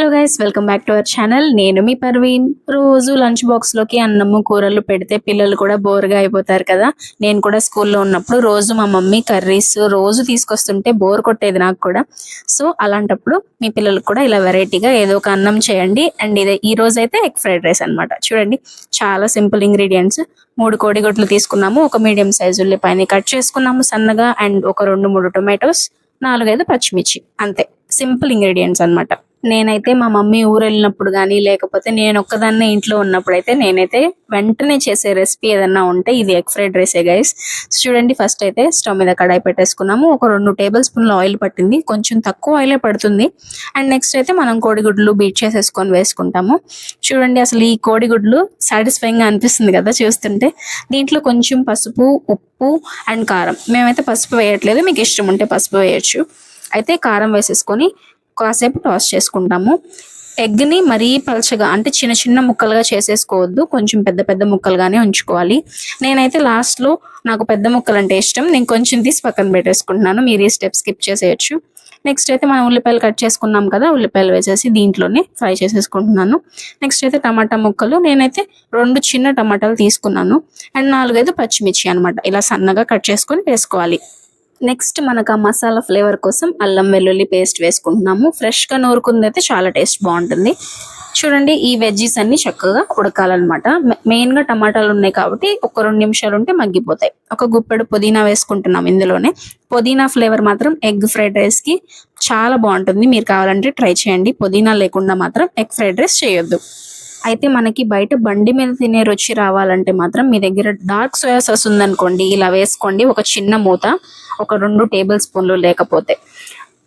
Hello guys welcome back to our channel నేను మీ పర్వీన్ రోజు లంచ్ బాక్స్లోకి అన్నము కూరలు పెడితే పిల్లలు కూడా బోర్గా అయిపోతారు కదా. నేను కూడా స్కూల్లో ఉన్నప్పుడు రోజు మా మమ్మీ కర్రీస్ రోజు తీసుకొస్తుంటే బోర్ కొట్టేది నాకు కూడా. సో అలాంటప్పుడు మీ పిల్లలకు కూడా ఇలా వెరైటీగా ఏదో ఒక అన్నం చేయండి. అండ్ ఇదే ఈ రోజు అయితే ఎగ్ ఫ్రైడ్ రైస్ అన్నమాట. చూడండి చాలా సింపుల్ ఇంగ్రీడియంట్స్ మూడు కోడిగుడ్లు తీసుకున్నాము ఒక మీడియం సైజు ఉల్లిపాయని కట్ చేసుకున్నాము సన్నగా అండ్ ఒక రెండు మూడు టొమాటోస్ నాలుగైదు పచ్చిమిర్చి. అంతే సింపుల్ ఇంగ్రీడియంట్స్ అన్నమాట. నేనైతే మా మమ్మీ ఊరు వెళ్ళినప్పుడు కానీ లేకపోతే నేను ఒక్కదాన్నే ఇంట్లో ఉన్నప్పుడు అయితే నేనైతే వెంటనే చేసే రెసిపీ ఏదన్నా ఉంటే ఇది ఎగ్ ఫ్రైడ్ రైసే గైస్. చూడండి ఫస్ట్ అయితే స్టవ్ మీద కడాయి పెట్టేసుకున్నాము. ఒక రెండు టేబుల్ స్పూన్ల ఆయిల్ పట్టింది. కొంచెం తక్కువ ఆయిలే పడుతుంది. అండ్ నెక్స్ట్ అయితే మనం కోడిగుడ్లు బీట్ చేసేసుకొని వేసుకుంటాము. చూడండి అసలు ఈ కోడిగుడ్లు సాటిస్ఫైయింగ్గా అనిపిస్తుంది కదా చూస్తుంటే. దీంట్లో కొంచెం పసుపు ఉప్పు అండ్ కారం. మేమైతే పసుపు వేయట్లేదు. మీకు ఇష్టం ఉంటే పసుపు వేయచ్చు. అయితే కారం వేసేసుకొని కాసేపు టాస్ చేసుకుంటాము. ఎగ్ని మరీ పలచగా అంటే చిన్న చిన్న ముక్కలుగా చేసేసుకోవద్దు. కొంచెం పెద్ద పెద్ద ముక్కలుగానే ఉంచుకోవాలి. నేనైతే లాస్ట్లో నాకు పెద్ద ముక్కలు అంటే ఇష్టం. నేను కొంచెం తీసి పక్కన పెట్టేసుకుంటున్నాను. మీరు ఈ స్టెప్ స్కిప్ చేసేయచ్చు. నెక్స్ట్ అయితే మనం ఉల్లిపాయలు కట్ చేసుకున్నాం కదా ఉల్లిపాయలు వేసేసి దీంట్లోనే ఫ్రై చేసేసుకుంటున్నాను. నెక్స్ట్ అయితే టమాటా ముక్కలు. నేనైతే రెండు చిన్న టమాటాలు తీసుకున్నాను. అండ్ నాలుగైదు పచ్చిమిర్చి అనమాట ఇలా సన్నగా కట్ చేసుకొని వేసుకోవాలి. నెక్స్ట్ మనకు ఆ మసాలా ఫ్లేవర్ కోసం అల్లం వెల్లుల్లి పేస్ట్ వేసుకుంటున్నాము. ఫ్రెష్గా నూరుకుంది అయితే చాలా టేస్ట్ బాగుంటుంది. చూడండి ఈ వెజ్జీస్ అన్ని చక్కగా ఉడకాలన్నమాట. మెయిన్గా టమాటాలు ఉన్నాయి కాబట్టి ఒక రెండు నిమిషాలు ఉంటే మగ్గిపోతాయి. ఒక గుప్పెడు పుదీనా వేసుకుంటున్నాం ఇందులోనే. పుదీనా ఫ్లేవర్ మాత్రం ఎగ్ ఫ్రైడ్ రైస్కి చాలా బాగుంటుంది. మీరు కావాలంటే ట్రై చేయండి. పుదీనా లేకుండా మాత్రం ఎగ్ ఫ్రైడ్ రైస్ చేయొద్దు. అయితే మనకి బయట బండి మీద తినే రుచి రావాలంటే మాత్రం మీ దగ్గర డార్క్ సోయా సాస్ ఉందనుకోండి ఇలా వేసుకోండి. ఒక చిన్న మూత ఒక రెండు టేబుల్ స్పూన్లు లేకపోతే.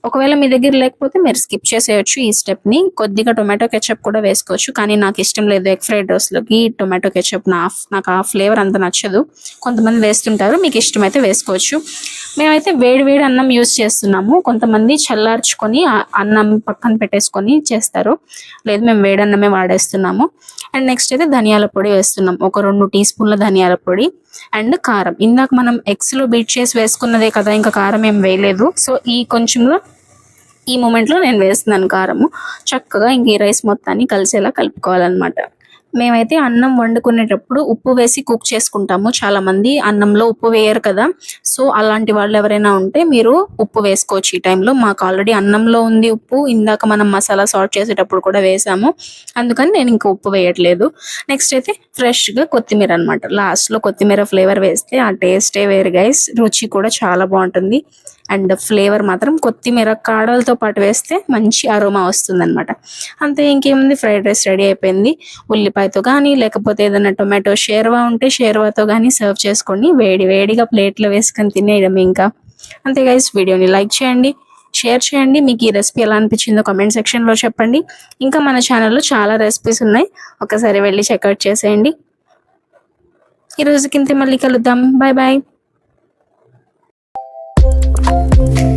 ఒకవేళ మీ దగ్గర లేకపోతే మీరు స్కిప్ చేసేయచ్చు ఈ స్టెప్ని. కొద్దిగా టొమాటో కెచప్ కూడా వేసుకోవచ్చు. కానీ నాకు ఇష్టం లేదు ఎగ్ ఫ్రైడ్ రైస్లోకి టొమాటో కెచప్. నా నాకు ఆ ఫ్లేవర్ అంత నచ్చదు. కొంతమంది వేస్తుంటారు. మీకు ఇష్టమైతే వేసుకోవచ్చు. మేమైతే వేడి వేడి అన్నం యూస్ చేస్తున్నాము. కొంతమంది చల్లార్చుకొని అన్నం పక్కన పెట్టేసుకొని చేస్తారు. లేదు మేము వేడి అన్నమే వాడేస్తున్నాము. అండ్ నెక్స్ట్ అయితే ధనియాల పొడి వేస్తున్నాం ఒక రెండు టీ స్పూన్ల ధనియాల పొడి. అండ్ కారం. ఇందాక మనం ఎగ్స్లో బీట్ చేసి వేసుకున్నదే కదా ఇంకా కారం ఏం వేయలేదు. సో ఈ కొంచెంలో ఈ మూమెంట్లో నేను వేస్తున్నాను కారము. చక్కగా ఇంక ఈ రైస్ మొత్తాన్ని కలిసేలా కలుపుకోవాలన్నమాట. మేమైతే అన్నం వండుకునేటప్పుడు ఉప్పు వేసి కుక్ చేసుకుంటాము. చాలా మంది అన్నంలో ఉప్పు వేయరు కదా. సో అలాంటి వాళ్ళు ఎవరైనా ఉంటే మీరు ఉప్పు వేసుకోవచ్చు ఈ టైంలో. మాకు ఆల్రెడీ అన్నంలో ఉంది ఉప్పు. ఇందాక మనం మసాలా సాల్ట్ చేసేటప్పుడు కూడా వేసాము. అందుకని నేను ఇంకా ఉప్పు వేయట్లేదు. నెక్స్ట్ అయితే ఫ్రెష్గా కొత్తిమీర అనమాట లాస్ట్లో కొత్తిమీర ఫ్లేవర్ వేస్తే ఆ టేస్టే వేరు గైస్ రుచి కూడా చాలా బాగుంటుంది. అండ్ ఫ్లేవర్ మాత్రం కొత్తిమీర కాడలతో పాటు వేస్తే మంచి అరోమా వస్తుంది అనమాట అంతే ఇంకేముంది? ఫ్రైడ్ రైస్ రెడీ అయిపోయింది. ఉల్లిపాయతో కానీ లేకపోతే ఏదైనా టొమాటో షేర్వా ఉంటే షేర్వాతో కానీ సర్వ్ చేసుకోండి వేడి వేడిగా ప్లేట్లో వేసుకొని తినేయడం ఇంకా. అంతే గైస్ వీడియోని లైక్ చేయండి షేర్ చేయండి. మీకు ఈ రెసిపీ ఎలా అనిపించిందో కామెంట్ సెక్షన్లో చెప్పండి. ఇంకా మన ఛానల్లో చాలా రెసిపీస్ ఉన్నాయి. ఒకసారి వెళ్ళి చెక్అవుట్ చేసేయండి. ఈరోజు కింద మళ్ళీ కలుద్దాం. Bye bye. 嗯。